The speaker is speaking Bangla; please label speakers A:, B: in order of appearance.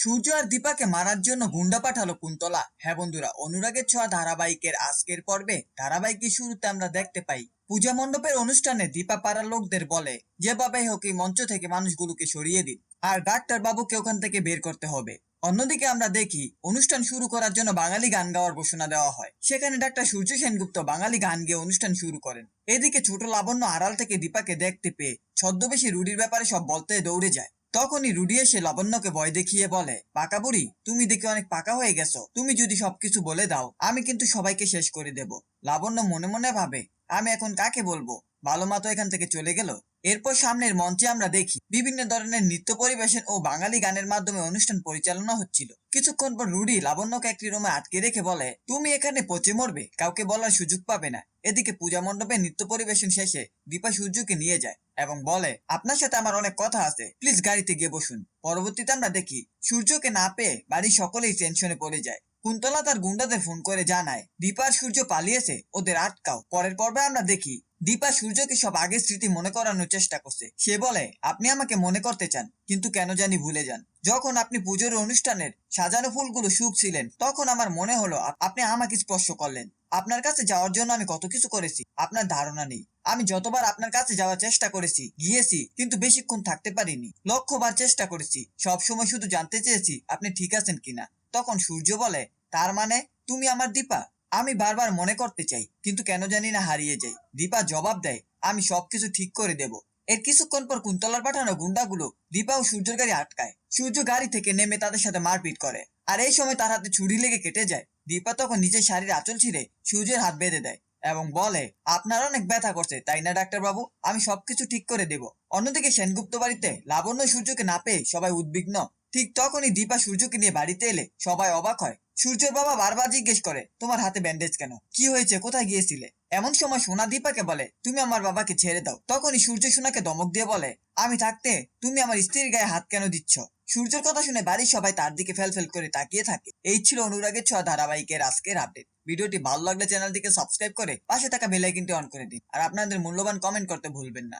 A: সূর্য আর দীপাকে মারার জন্য গুন্ডা পাঠালো কুন্তলা। হ্যাঁ বন্ধুরা, অনুরাগের ছোঁয়া ধারাবাহিকের আজকের পর্বে ধারাবাহিকের শুরুতে আমরা দেখতে পাই, পূজা মণ্ডপের অনুষ্ঠানে দীপা পাড়ার লোকদের বলে যেভাবে হোক এই মঞ্চ থেকে মানুষগুলোকে সরিয়ে দিন, আর ডাক্তার বাবুকে ওখান থেকে বের করতে হবে। অন্যদিকে আমরা দেখি, অনুষ্ঠান শুরু করার জন্য বাঙালি গান গাওয়ার ঘোষণা দেওয়া হয়। সেখানে ডাক্তার সূর্য সেনগুপ্ত বাঙালি গান গেয়ে অনুষ্ঠান শুরু করেন। এদিকে ছোট লাবণ্য আড়াল থেকে দীপাকে দেখতে পেয়ে ছদ্মবেশী রুডির ব্যাপারে সব বলতে দৌড়ে যায়। তখনই রুডি এসে লাবণ্যকে ভয় দেখিয়ে বলে, পাকা বুড়ি, তুমি দেখে অনেক পাকা হয়ে গেছো। তুমি যদি সবকিছু বলে দাও, আমি কিন্তু সবাইকে শেষ করে দেব। লাবণ্য মনে মনে ভাবে, আমি এখন কাকে বলব? ভালো মা তো এখান থেকে চলে গেল? এরপর সামনের মঞ্চে আমরা দেখি, বিভিন্ন ধরনের নৃত্য পরিবেশন ও বাঙালি গানের মাধ্যমে অনুষ্ঠান পরিচালনা হচ্ছিল। কিছুক্ষণ পর রুডি লাবণ্যকে একটি রুমে আটকে রেখে বলে, তুমি এখানে পচে মরবে, কাউকে বলার সুযোগ পাবে না। এদিকে পূজা মণ্ডপে নৃত্য পরিবেশন শেষে দীপা সূর্যকে নিয়ে যায়। এবং বলে, আপনার সাথে আমার অনেক কথা আছে। প্লিজ গাড়িতে গিয়ে বসুন। পরবর্তীতে আমরা দেখি, সূর্যকে না পেয়ে বাড়ির সকলেই টেনশনে পড়ে যায়। কুন্তলা তার গুন্ডাদের ফোন করে জানায়, দীপার সূর্য পালিয়েছে, ওদের আটকাও। পরের পর্বে আমরা দেখি দীপা সূর্যকে সব আগের স্মৃতি মনে করানোর চেষ্টা করছে। সে বলে, আপনি আমাকে মনে করতে চান, কিন্তু কেন জানি ভুলে যান। যখন আপনি পুজোর অনুষ্ঠানের সাজানো ফুলগুলো শুক ছিলেন তখন আমার মনে হলো আপনি আমাকে স্পর্শ করলেন। আপনার কাছে যাওয়ার জন্য আমি কত কিছু করেছি, আপনার ধারণা নেই। আমি যতবার আপনার কাছে যাওয়ার চেষ্টা করেছি, গিয়েছি, কিন্তু বেশিক্ষণ থাকতে পারিনি। লক্ষ্যবার চেষ্টা করেছি সব সময় শুধু জানতে চেয়েছি, আপনি ঠিক আছেন কিনা? তখন সূর্য বলে, তার মানে তুমি আমার দীপা? আমি বারবার মনে করতে চাই, কিন্তু কেন জানি না হারিয়ে যাই দীপা জবাব দেয়, আমি সবকিছু ঠিক করে দেব। এর কিছুক্ষণ পর কুন্তলার পাঠানো গুন্ডাগুলো দীপা ও সূর্যের গাড়ি আটকায়। সূর্য গাড়ি থেকে নেমে তাদের সাথে মারপিট করে। আর এই সময় তার হাতে ছুরি লেগে কেটে যায়। দীপা তখন নিজের শাড়ির আঁচল ছিঁড়ে সূর্যের হাত বেঁধে দেয় এবং বলে, আপনার অনেক ব্যথা করছে, তাই না, ডাক্তার বাবু? আমি সবকিছু ঠিক করে দেব। অন্যদিকে সেনগুপ্ত বাড়িতে লাবণ্য সূর্যকে না পেয়ে সবাই উদ্বিগ্ন। ঠিক তখনই দীপা সূর্যকে নিয়ে বাড়িতে এলে সবাই অবাক হয়। সূর্যের বাবা বারবার জিজ্ঞেস করে, তোমার হাতে ব্যান্ডেজ কেন? কি হয়েছে? কোথায় গিয়েছিলে? এমন সময় সোনা দীপাকে বলে, তুমি আমার বাবাকে ছেড়ে দাও। তখনই সূর্য সোনাকে ধমক দিয়ে বলে, আমি থাকতে তুমি আমার স্ত্রীর গায়ে হাত কেন দিচ্ছ? সূর্যের কথা শুনে বাড়ির সবাই তার দিকে ফেল ফেল করে তাকিয়ে থাকে। এই ছিল অনুরাগের ছোঁয়া ধারাবাহিকের আজকের আপডেট ভিডিওটি ভালো লাগলে চ্যানেলটিকে সাবস্ক্রাইব করে পাশে থাকা বেল আইকনটি অন করে দিন। আর আপনাদের মূল্যবান কমেন্ট করতে ভুলবেন না।